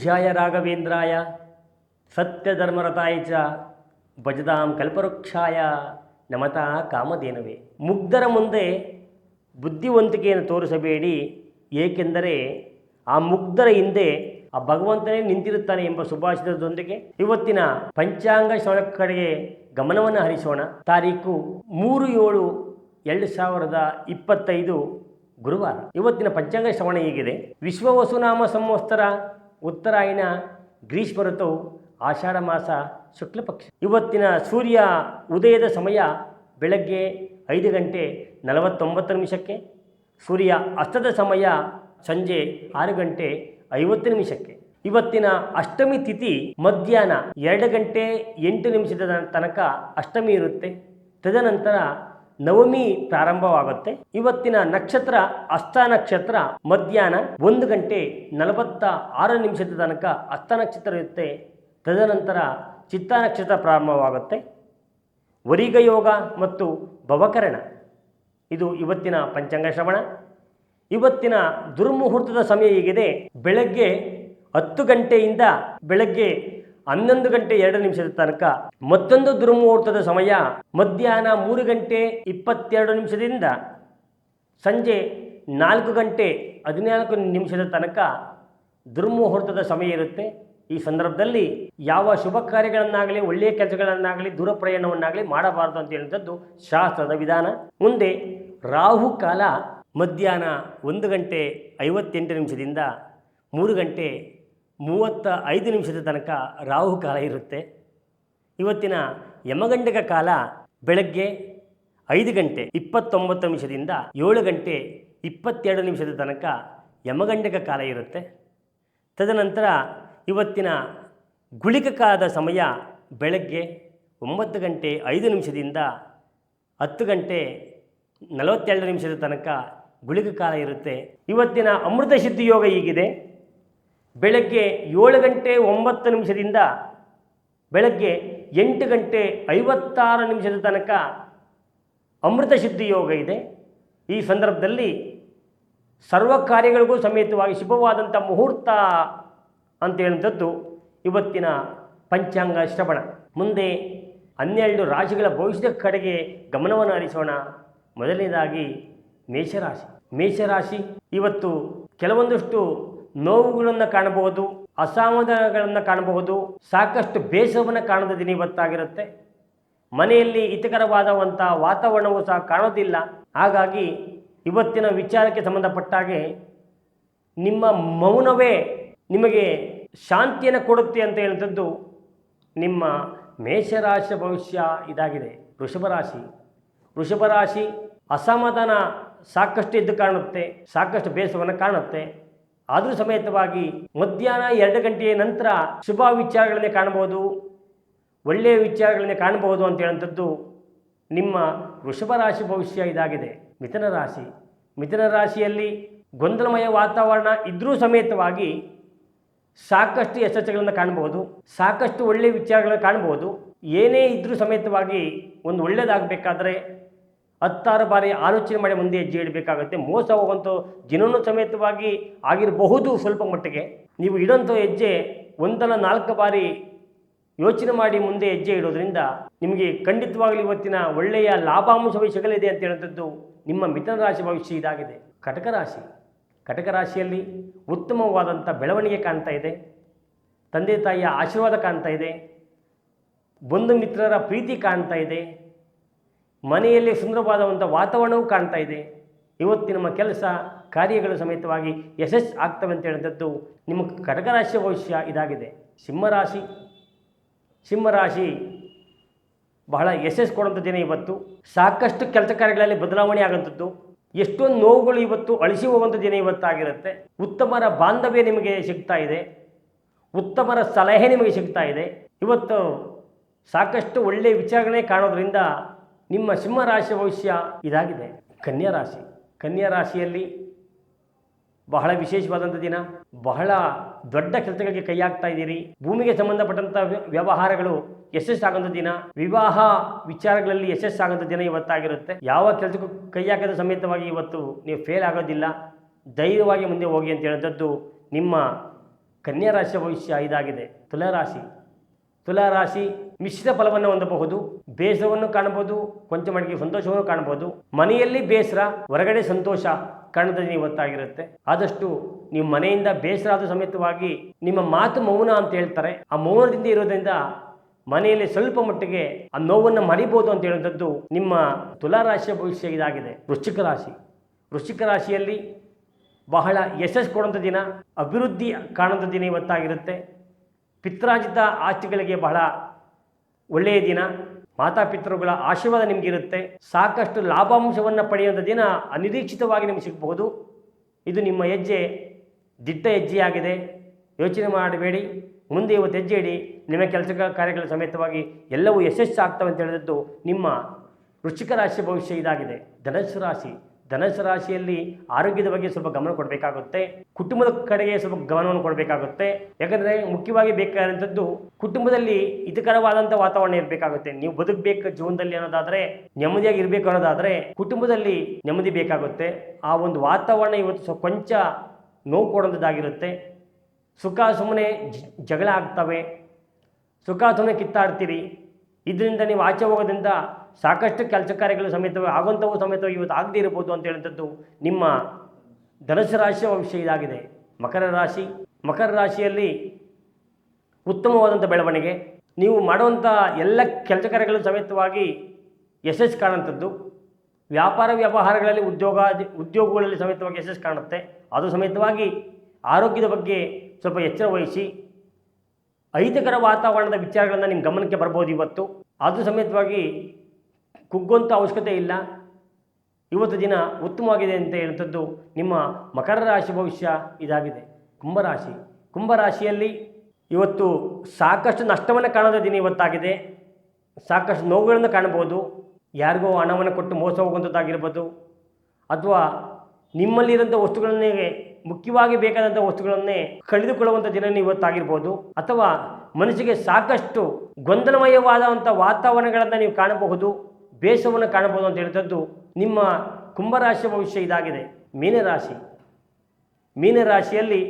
ಪೂಜ್ಯಾಯ ರಾಘವೇಂದ್ರಾಯ, ಸತ್ಯಧರ್ಮರತಾಯ ಚ ಭಜದಾಂ ಕಲ್ಪವೃಕ್ಷಾಯ ನಮತಾ ಕಾಮಧೇನವೇ. ಮುಗ್ಧರ ಮುಂದೆ ಬುದ್ಧಿವಂತಿಕೆಯನ್ನು ತೋರಿಸಬೇಡಿ, ಏಕೆಂದರೆ ಆ ಮುಗ್ಧರ ಹಿಂದೆ ಆ ಭಗವಂತನೇ ನಿಂತಿರುತ್ತಾನೆ ಎಂಬ ಸುಭಾಷಿತದೊಂದಿಗೆ ಇವತ್ತಿನ ಪಂಚಾಂಗ ಶ್ರವಣ ಕಡೆಗೆ ಗಮನವನ್ನು ಹರಿಸೋಣ. ತಾರೀಕು ಮೂರು ಏಳು ಎರಡು ಸಾವಿರದ ಇಪ್ಪತ್ತೈದು ಗುರುವಾರ. ಇವತ್ತಿನ ಪಂಚಾಂಗ ಶ್ರವಣ ಹೀಗಿದೆ? ವಿಶ್ವ ವಸುನಾಮ ಸಂವತ್ಸರ ಉತ್ತರಾಯಣ, ಗ್ರೀಷ್ಮ ಋತು, ಆಷಾಢ ಮಾಸ ಶುಕ್ಲಪಕ್ಷ ಇವತ್ತಿನ ಸೂರ್ಯ ಉದಯದ ಸಮಯ ಬೆಳಗ್ಗೆ ಐದು ಗಂಟೆ ನಲವತ್ತೊಂಬತ್ತು ನಿಮಿಷಕ್ಕೆ, ಸೂರ್ಯ ಅಸ್ತದ ಸಮಯ ಸಂಜೆ ಆರು ಗಂಟೆ ಐವತ್ತು ನಿಮಿಷಕ್ಕೆ. ಇವತ್ತಿನ ಅಷ್ಟಮಿ ತಿಥಿ ಮಧ್ಯಾಹ್ನ ಎರಡು ಗಂಟೆ ಎಂಟು ನಿಮಿಷದ ತನಕ ಅಷ್ಟಮಿ ಇರುತ್ತೆ. ತದನಂತರ ನವಮಿ ಪ್ರಾರಂಭವಾಗುತ್ತೆ. ಇವತ್ತಿನ ನಕ್ಷತ್ರ ಅಸ್ತ ನಕ್ಷತ್ರ ಮಧ್ಯಾಹ್ನ ಒಂದು ಗಂಟೆ ನಲವತ್ತ ಆರು ನಿಮಿಷದ ತನಕ ಅಸ್ತ ನಕ್ಷತ್ರ ಇರುತ್ತೆ. ತದನಂತರ ಚಿತ್ತ ನಕ್ಷತ್ರ ಪ್ರಾರಂಭವಾಗುತ್ತೆ. ವರಿಗ ಯೋಗ ಮತ್ತು ಭವಕರಣ. ಇದು ಇವತ್ತಿನ ಪಂಚಾಂಗ ಶ್ರವಣ. ಇವತ್ತಿನ ದುರ್ಮುಹೂರ್ತದ ಸಮಯ ಹೀಗಿದೆ. ಬೆಳಗ್ಗೆ ಹತ್ತು ಗಂಟೆಯಿಂದ ಬೆಳಗ್ಗೆ ಹನ್ನೊಂದು ಗಂಟೆ ಎರಡು ನಿಮಿಷದ ತನಕ ಮತ್ತೊಂದು ದುರ್ಮುಹೂರ್ತದ ಸಮಯ ಮಧ್ಯಾಹ್ನ ಮೂರು ಗಂಟೆ ಇಪ್ಪತ್ತೆರಡು ನಿಮಿಷದಿಂದ ಸಂಜೆ ನಾಲ್ಕು ಗಂಟೆ ಹದಿನಾಲ್ಕು ನಿಮಿಷದ ತನಕ ದುರ್ಮುಹೂರ್ತದ ಸಮಯ ಇರುತ್ತೆ. ಈ ಸಂದರ್ಭದಲ್ಲಿ ಯಾವ ಶುಭ ಕಾರ್ಯಗಳನ್ನಾಗಲಿ, ಒಳ್ಳೆಯ ಕೆಲಸಗಳನ್ನಾಗಲಿ, ದೂರ ಪ್ರಯಾಣವನ್ನಾಗಲಿ ಮಾಡಬಾರದು ಅಂತ ಹೇಳುವಂಥದ್ದು ಶಾಸ್ತ್ರದ ವಿಧಾನ. ಮುಂದೆ ರಾಹು ಕಾಲ ಮಧ್ಯಾಹ್ನ ಒಂದು ಗಂಟೆ ಐವತ್ತೆಂಟು ನಿಮಿಷದಿಂದ ಮೂರು ಗಂಟೆ ಮೂವತ್ತ ಐದು ನಿಮಿಷದ ತನಕ ರಾಹು ಕಾಲ ಇರುತ್ತೆ. ಇವತ್ತಿನ ಯಮಗಂಡಕ ಕಾಲ ಬೆಳಗ್ಗೆ ಐದು ಗಂಟೆ ಇಪ್ಪತ್ತೊಂಬತ್ತು ನಿಮಿಷದಿಂದ ಏಳು ಗಂಟೆ ಇಪ್ಪತ್ತೆರಡು ನಿಮಿಷದ ತನಕ ಯಮಗಂಡಕ ಕಾಲ ಇರುತ್ತೆ. ತದನಂತರ ಇವತ್ತಿನ ಗುಳಿಕ ಕಾಲದ ಸಮಯ ಬೆಳಗ್ಗೆ ಒಂಬತ್ತು ಗಂಟೆ ಐದು ನಿಮಿಷದಿಂದ ಹತ್ತು ಗಂಟೆ ನಲವತ್ತೆರಡು ನಿಮಿಷದ ತನಕ ಗುಳಿಕ ಕಾಲ ಇರುತ್ತೆ. ಇವತ್ತಿನ ಅಮೃತ ಸಿದ್ಧಿ ಯೋಗ ಹೀಗಿದೆ. ಬೆಳಗ್ಗೆ ಏಳು ಗಂಟೆ ಒಂಬತ್ತು ನಿಮಿಷದಿಂದ ಬೆಳಗ್ಗೆ ಎಂಟು ಗಂಟೆ ಐವತ್ತಾರು ನಿಮಿಷದ ತನಕ ಅಮೃತ ಸಿದ್ಧಿ ಯೋಗ ಇದೆ. ಈ ಸಂದರ್ಭದಲ್ಲಿ ಸರ್ವ ಕಾರ್ಯಗಳಿಗೂ ಸಮೇತವಾಗಿ ಶುಭವಾದಂಥ ಮುಹೂರ್ತ ಅಂತ ಹೇಳುವಂಥದ್ದು ಇವತ್ತಿನ ಪಂಚಾಂಗ ಶ್ರವಣ. ಮುಂದೆ ಹನ್ನೆರಡು ರಾಶಿಗಳ ಭವಿಷ್ಯದ ಕಡೆಗೆ ಗಮನವನ್ನು ಹರಿಸೋಣ. ಮೊದಲನೇದಾಗಿ ಮೇಷರಾಶಿ. ಮೇಷರಾಶಿ ಇವತ್ತು ಕೆಲವೊಂದಷ್ಟು ನೋವುಗಳನ್ನು ಕಾಣಬಹುದು, ಅಸಮಾಧಾನಗಳನ್ನು ಕಾಣಬಹುದು, ಸಾಕಷ್ಟು ಬೇಸರವನ್ನು ಕಾಣದ ದಿನ ಇವತ್ತಾಗಿರುತ್ತೆ. ಮನೆಯಲ್ಲಿ ಹಿತಕರವಾದಂಥ ವಾತಾವರಣವೂ ಸಹ ಕಾಣೋದಿಲ್ಲ. ಹಾಗಾಗಿ ಇವತ್ತಿನ ವಿಚಾರಕ್ಕೆ ಸಂಬಂಧಪಟ್ಟಾಗೆ ನಿಮ್ಮ ಮೌನವೇ ನಿಮಗೆ ಶಾಂತಿಯನ್ನು ಕೊಡುತ್ತೆ ಅಂತ ಹೇಳಿದದ್ದು ನಿಮ್ಮ ಮೇಷರಾಶಿ ಭವಿಷ್ಯ ಇದಾಗಿದೆ. ವೃಷಭ ರಾಶಿ. ವೃಷಭ ರಾಶಿ ಅಸಮಾಧಾನ ಸಾಕಷ್ಟು ಇದ್ದು ಕಾಣುತ್ತೆ, ಸಾಕಷ್ಟು ಬೇಸವನ್ನು ಕಾಣುತ್ತೆ. ಆದರೂ ಸಮೇತವಾಗಿ ಮಧ್ಯಾಹ್ನ ಎರಡು ಗಂಟೆಯ ನಂತರ ಶುಭ ವಿಚಾರಗಳನ್ನೇ ಕಾಣಬಹುದು, ಒಳ್ಳೆಯ ವಿಚಾರಗಳನ್ನೇ ಕಾಣಬಹುದು ಅಂತ ಹೇಳುವಂಥದ್ದು ನಿಮ್ಮ ವೃಷಭ ರಾಶಿ ಭವಿಷ್ಯ ಇದಾಗಿದೆ. ಮಿಥುನ ರಾಶಿ. ಮಿಥುನ ರಾಶಿಯಲ್ಲಿ ಗೊಂದಲಮಯ ವಾತಾವರಣ ಇದ್ದರೂ ಸಮೇತವಾಗಿ ಸಾಕಷ್ಟು ಯಶಸ್ಸುಗಳನ್ನು ಕಾಣಬಹುದು, ಸಾಕಷ್ಟು ಒಳ್ಳೆಯ ವಿಚಾರಗಳನ್ನು ಕಾಣಬಹುದು. ಏನೇ ಇದ್ದರೂ ಸಮೇತವಾಗಿ ಒಂದು ಒಳ್ಳೆಯದಾಗಬೇಕಾದ್ರೆ ಹತ್ತಾರು ಬಾರಿ ಆಲೋಚನೆ ಮಾಡಿ ಮುಂದೆ ಹೆಜ್ಜೆ ಇಡಬೇಕಾಗುತ್ತೆ. ಮೋಸ ಹೋಗುವಂಥ ಜನನು ಸಮೇತವಾಗಿ ಆಗಿರಬಹುದು ಸ್ವಲ್ಪ ಮಟ್ಟಿಗೆ. ನೀವು ಇಡೋಂಥ ಹೆಜ್ಜೆ ಒಂದಲ್ಲ ನಾಲ್ಕು ಬಾರಿ ಯೋಚನೆ ಮಾಡಿ ಮುಂದೆ ಹೆಜ್ಜೆ ಇಡೋದ್ರಿಂದ ನಿಮಗೆ ಖಂಡಿತವಾಗಲಿ ಇವತ್ತಿನ ಒಳ್ಳೆಯ ಲಾಭಾಂಶ ಸಿಗಲಿದೆ ಅಂತ ಹೇಳುವಂಥದ್ದು ನಿಮ್ಮ ಮಿಥುನ ರಾಶಿ ಭವಿಷ್ಯ ಇದಾಗಿದೆ. ಕಟಕ ರಾಶಿ. ಕಟಕ ರಾಶಿಯಲ್ಲಿ ಉತ್ತಮವಾದಂಥ ಬೆಳವಣಿಗೆ ಕಾಣ್ತಾ ಇದೆ. ತಂದೆ ತಾಯಿಯ ಆಶೀರ್ವಾದ ಕಾಣ್ತಾ ಇದೆ. ಬಂಧು ಮಿತ್ರರ ಪ್ರೀತಿ ಕಾಣ್ತಾ ಇದೆ. ಮನೆಯಲ್ಲಿ ಸುಂದರವಾದಂಥ ವಾತಾವರಣವೂ ಕಾಣ್ತಾ ಇದೆ. ಇವತ್ತು ನಮ್ಮ ಕೆಲಸ ಕಾರ್ಯಗಳು ಸಮೇತವಾಗಿ ಯಶಸ್ಸು ಆಗ್ತವೆ ಅಂತ ಹೇಳಿದದ್ದು ನಿಮ್ಮ ಕಟಕ ರಾಶಿಯ ಭವಿಷ್ಯ ಇದಾಗಿದೆ. ಸಿಂಹರಾಶಿ ಸಿಂಹರಾಶಿ ಬಹಳ ಯಶಸ್ಸು ಕೊಡುವಂಥ ದಿನ ಇವತ್ತು. ಸಾಕಷ್ಟು ಕೆಲಸ ಕಾರ್ಯಗಳಲ್ಲಿ ಬದಲಾವಣೆ ಆಗುವಂಥದ್ದು. ಎಷ್ಟೊಂದು ನೋವುಗಳು ಇವತ್ತು ಅಳಿಸಿ ಹೋಗುವಂಥ ದಿನ ಇವತ್ತಾಗಿರುತ್ತೆ ಉತ್ತಮರ ಬಾಂಧವ್ಯ ನಿಮಗೆ ಸಿಗ್ತಾ ಇದೆ. ಉತ್ತಮರ ಸಲಹೆ ನಿಮಗೆ ಸಿಗ್ತಾ ಇದೆ. ಇವತ್ತು ಸಾಕಷ್ಟು ಒಳ್ಳೆಯ ವಿಚಾರಗಳೇ ಕಾಣೋದ್ರಿಂದ ನಿಮ್ಮ ಸಿಂಹರಾಶಿ ಭವಿಷ್ಯ ಇದಾಗಿದೆ. ಕನ್ಯಾ ರಾಶಿ. ಕನ್ಯಾ ರಾಶಿಯಲ್ಲಿ ಬಹಳ ವಿಶೇಷವಾದಂಥ ದಿನ. ಬಹಳ ದೊಡ್ಡ ಕೆಲಸಗಳಿಗೆ ಕೈ ಹಾಕ್ತಾ ಇದ್ದೀರಿ. ಭೂಮಿಗೆ ಸಂಬಂಧಪಟ್ಟಂಥ ವ್ಯ- ವ್ಯವಹಾರಗಳು ಆಗೋಂಥ ದಿನ. ವಿವಾಹ ವಿಚಾರಗಳಲ್ಲಿ ಯಶಸ್ಸಾಗುವಂಥ ದಿನ ಇವತ್ತಾಗಿರುತ್ತೆ. ಯಾವ ಕೆಲಸಕ್ಕೂ ಕೈ ಹಾಕದ ಸಮೇತವಾಗಿ ಇವತ್ತು ನೀವು ಫೇಲ್ ಆಗೋದಿಲ್ಲ. ಧೈರ್ಯವಾಗಿ ಮುಂದೆ ಹೋಗಿ ಅಂತ ಹೇಳಿದದ್ದು ನಿಮ್ಮ ಕನ್ಯಾ ರಾಶಿಯ ಭವಿಷ್ಯ ಇದಾಗಿದೆ. ತುಲಾರಾಶಿ. ತುಲಾರಾಶಿ ಮಿಶ್ರ ಫಲವನ್ನು ಹೊಂದಬಹುದು, ಬೇಸರವನ್ನು ಕಾಣಬಹುದು, ಕೊಂಚ ಮಟ್ಟಿಗೆ ಸಂತೋಷವನ್ನು ಕಾಣಬಹುದು. ಮನೆಯಲ್ಲಿ ಬೇಸರ, ಹೊರಗಡೆ ಸಂತೋಷ ಕಾಣದಲ್ಲಿ ಇವತ್ತಾಗಿರುತ್ತೆ ಆದಷ್ಟು ನಿಮ್ಮ ಮನೆಯಿಂದ ಬೇಸರ ಆದ ಸಮೇತವಾಗಿ ನಿಮ್ಮ ಮಾತು ಮೌನ ಅಂತ ಹೇಳ್ತಾರೆ. ಆ ಮೌನದಿಂದ ಇರೋದ್ರಿಂದ ಮನೆಯಲ್ಲಿ ಸ್ವಲ್ಪ ಮಟ್ಟಿಗೆ ಆ ನೋವನ್ನು ಮರಿಬೋದು ಅಂತ ಹೇಳುವಂಥದ್ದು ನಿಮ್ಮ ತುಲಾರಾಶಿಯ ಭವಿಷ್ಯ ಇದಾಗಿದೆ. ವೃಶ್ಚಿಕ ರಾಶಿ. ವೃಶ್ಚಿಕ ರಾಶಿಯಲ್ಲಿ ಬಹಳ ಯಶಸ್ಸು ಕೊಡುವಂಥ ದಿನ, ಅಭಿವೃದ್ಧಿ ಕಾಣುವಂಥ ದಿನ ಇವತ್ತಾಗಿರುತ್ತೆ. ಪಿತ್ರಾರ್ಜಿತ ಆಸ್ತಿಗಳಿಗೆ ಬಹಳ ಒಳ್ಳೆಯ ದಿನ. ಮಾತಾಪಿತೃಗಳ ಆಶೀರ್ವಾದ ನಿಮಗಿರುತ್ತೆ. ಸಾಕಷ್ಟು ಲಾಭಾಂಶವನ್ನು ಪಡೆಯುವಂಥ ದಿನ ಅನಿರೀಕ್ಷಿತವಾಗಿ ನಿಮಗೆ ಸಿಗಬಹುದು. ಇದು ನಿಮ್ಮ ಹೆಜ್ಜೆ, ದಿಟ್ಟ ಹೆಜ್ಜೆಯಾಗಿದೆ. ಯೋಚನೆ ಮಾಡಬೇಡಿ. ಮುಂದೆ ಇವತ್ತು ಹೆಜ್ಜೆ ಇಡಿ. ನಿಮ್ಮ ಕೆಲಸ ಕಾರ್ಯಗಳ ಸಮೇತವಾಗಿ ಎಲ್ಲವೂ ಯಶಸ್ಸು ಆಗ್ತವೆ ಅಂತ ಹೇಳಿದದ್ದು ನಿಮ್ಮ ವೃಶ್ಚಿಕ ರಾಶಿ ಭವಿಷ್ಯ ಇದಾಗಿದೆ. ಧನಸ್ಸು ರಾಶಿ. ಧನಸ್ಸು ರಾಶಿಯಲ್ಲಿ ಆರೋಗ್ಯದ ಬಗ್ಗೆ ಸ್ವಲ್ಪ ಗಮನ ಕೊಡಬೇಕಾಗುತ್ತೆ. ಕುಟುಂಬದ ಕಡೆಗೆ ಸ್ವಲ್ಪ ಗಮನವನ್ನು ಕೊಡಬೇಕಾಗುತ್ತೆ. ಯಾಕಂದರೆ ಮುಖ್ಯವಾಗಿ ಬೇಕಾದಂಥದ್ದು ಕುಟುಂಬದಲ್ಲಿ ಹಿತಕರವಾದಂಥ ವಾತಾವರಣ ಇರಬೇಕಾಗುತ್ತೆ. ನೀವು ಬದುಕಬೇಕು ಜೀವನದಲ್ಲಿ ಅನ್ನೋದಾದರೆ, ನೆಮ್ಮದಿಯಾಗಿ ಇರಬೇಕು ಅನ್ನೋದಾದರೆ ಕುಟುಂಬದಲ್ಲಿ ನೆಮ್ಮದಿ ಬೇಕಾಗುತ್ತೆ. ಆ ಒಂದು ವಾತಾವರಣ ಇವತ್ತು ಸ್ವಲ್ಪ ಕೊಂಚ ನೋವು ಕೊಡೋದಾಗಿರುತ್ತೆ ಸುಖ ಸುಮ್ಮನೆ ಜಗಳ ಆಗ್ತವೆ. ಸುಖ ಸುಮ್ಮನೆ ಕಿತ್ತಾಡ್ತೀರಿ. ಇದರಿಂದ ನೀವು ಆಚೆ ಹೋಗೋದ್ರಿಂದ ಸಾಕಷ್ಟು ಕೆಲಸ ಕಾರ್ಯಗಳು ಸಮೇತವಾಗಿ ಆಗುವಂಥವು ಸಮೇತವಾಗಿ ಇವತ್ತು ಆಗದೇ ಇರ್ಬೋದು ಅಂತ ಹೇಳುವಂಥದ್ದು ನಿಮ್ಮ ಧನುಸು ರಾಶಿಯ ಭವಿಷ್ಯ ಇದಾಗಿದೆ. ಮಕರ ರಾಶಿ, ಮಕರ ರಾಶಿಯಲ್ಲಿ ಉತ್ತಮವಾದಂಥ ಬೆಳವಣಿಗೆ. ನೀವು ಮಾಡುವಂಥ ಎಲ್ಲ ಕೆಲಸ ಕಾರ್ಯಗಳು ಸಮೇತವಾಗಿ ಯಶಸ್ಸು ಕಾಣುವಂಥದ್ದು. ವ್ಯಾಪಾರ ವ್ಯವಹಾರಗಳಲ್ಲಿ ಉದ್ಯೋಗ, ಉದ್ಯೋಗಗಳಲ್ಲಿ ಸಮೇತವಾಗಿ ಯಶಸ್ಸು ಕಾಣುತ್ತೆ. ಅದು ಸಮೇತವಾಗಿ ಆರೋಗ್ಯದ ಬಗ್ಗೆ ಸ್ವಲ್ಪ ಎಚ್ಚರ ವಹಿಸಿ, ಅಹಿತಕರ ವಾತಾವರಣದ ವಿಚಾರಗಳನ್ನು ನಿಮ್ಮ ಗಮನಕ್ಕೆ ಬರ್ಬೋದು ಇವತ್ತು. ಅದು ಸಮೇತವಾಗಿ ಕುಗ್ಗುವಂಥ ಅವಶ್ಯಕತೆ ಇಲ್ಲ. ಇವತ್ತು ದಿನ ಉತ್ತಮವಾಗಿದೆ ಅಂತ ಹೇಳುವಂಥದ್ದು ನಿಮ್ಮ ಮಕರ ರಾಶಿ ಭವಿಷ್ಯ ಇದಾಗಿದೆ. ಕುಂಭರಾಶಿ ಕುಂಭರಾಶಿಯಲ್ಲಿ ಇವತ್ತು ಸಾಕಷ್ಟು ನಷ್ಟವನ್ನು ಕಾಣದ ದಿನ ಇವತ್ತಾಗಿದೆ. ಸಾಕಷ್ಟು ನೋವುಗಳನ್ನು ಕಾಣಬಹುದು. ಯಾರಿಗೋ ಹಣವನ್ನು ಕೊಟ್ಟು ಮೋಸ ಹೋಗುವಂಥದ್ದಾಗಿರ್ಬೋದು ಅಥವಾ ನಿಮ್ಮಲ್ಲಿರೋಂಥ ವಸ್ತುಗಳನ್ನೇ ಮುಖ್ಯವಾಗಿ ಬೇಕಾದಂಥ ವಸ್ತುಗಳನ್ನೇ ಕಳೆದುಕೊಳ್ಳುವಂಥ ದಿನ ಇವತ್ತಾಗಿರ್ಬೋದು. ಅಥವಾ ಮನಸ್ಸಿಗೆ ಸಾಕಷ್ಟು ಗೊಂದಲಮಯವಾದಂಥ ವಾತಾವರಣಗಳನ್ನು ನೀವು ಕಾಣಬಹುದು ಬೇಸವನ್ನು ಕಾಣಬಹುದು ಅಂತ ಹೇಳಿದದ್ದು ನಿಮ್ಮ ಕುಂಭರಾಶಿಯ ಭವಿಷ್ಯ ಇದಾಗಿದೆ. ಮೀನರಾಶಿ. ಮೀನರಾಶಿಯಲ್ಲಿ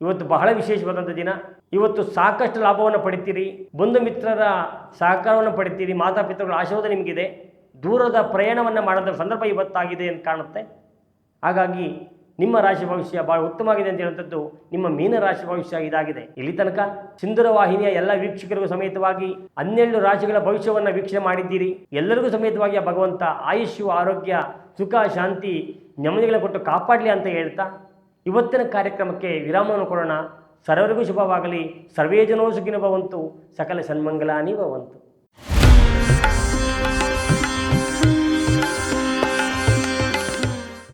ಇವತ್ತು ಬಹಳ ವಿಶೇಷವಾದಂಥ ದಿನ. ಇವತ್ತು ಸಾಕಷ್ಟು ಲಾಭವನ್ನು ಪಡಿತೀರಿ. ಬಂಧು ಮಿತ್ರರ ಸಹಕಾರವನ್ನು ಪಡಿತೀರಿ. ಮಾತಾಪಿತೃಗಳ ಆಶೀರ್ವಾದ ನಿಮಗಿದೆ. ದೂರದ ಪ್ರಯಾಣವನ್ನು ಮಾಡೋದ್ರ ಸಂದರ್ಭ ಇವತ್ತಾಗಿದೆ ಅಂತ ಕಾಣುತ್ತೆ. ಹಾಗಾಗಿ ನಿಮ್ಮ ರಾಶಿ ಭವಿಷ್ಯ ಭಾಳ ಉತ್ತಮವಾಗಿದೆ ಅಂತ ಹೇಳುವಂಥದ್ದು ನಿಮ್ಮ ಮೀನ ರಾಶಿ ಭವಿಷ್ಯ ಇದಾಗಿದೆ. ಇಲ್ಲಿ ತನಕ ಸಿಂಧುರ ವಾಹಿನಿಯ ಎಲ್ಲ ವೀಕ್ಷಕರಿಗೂ ಸಮೇತವಾಗಿ ಹನ್ನೆರಡು ರಾಶಿಗಳ ಭವಿಷ್ಯವನ್ನು ವೀಕ್ಷಣೆ ಮಾಡಿದ್ದೀರಿ. ಎಲ್ಲರಿಗೂ ಸಮೇತವಾಗಿ ಭಗವಂತ ಆಯುಷ್ಯು ಆರೋಗ್ಯ, ಸುಖ, ಶಾಂತಿ ನೆಮ್ಮದಿಗಳ ಕೊಟ್ಟು ಕಾಪಾಡಲಿ ಅಂತ ಹೇಳ್ತಾ ಇವತ್ತಿನ ಕಾರ್ಯಕ್ರಮಕ್ಕೆ ವಿರಾಮವನ್ನು ಕೊಡೋಣ. ಸರ್ವರಿಗೂ ಶುಭವಾಗಲಿ. ಸರ್ವೇ ಜನೋ ಸುಖಿನ ಭವಂತು. ಸಕಲ ಸನ್ಮಂಗಲಾನಿ ಭವಂತು.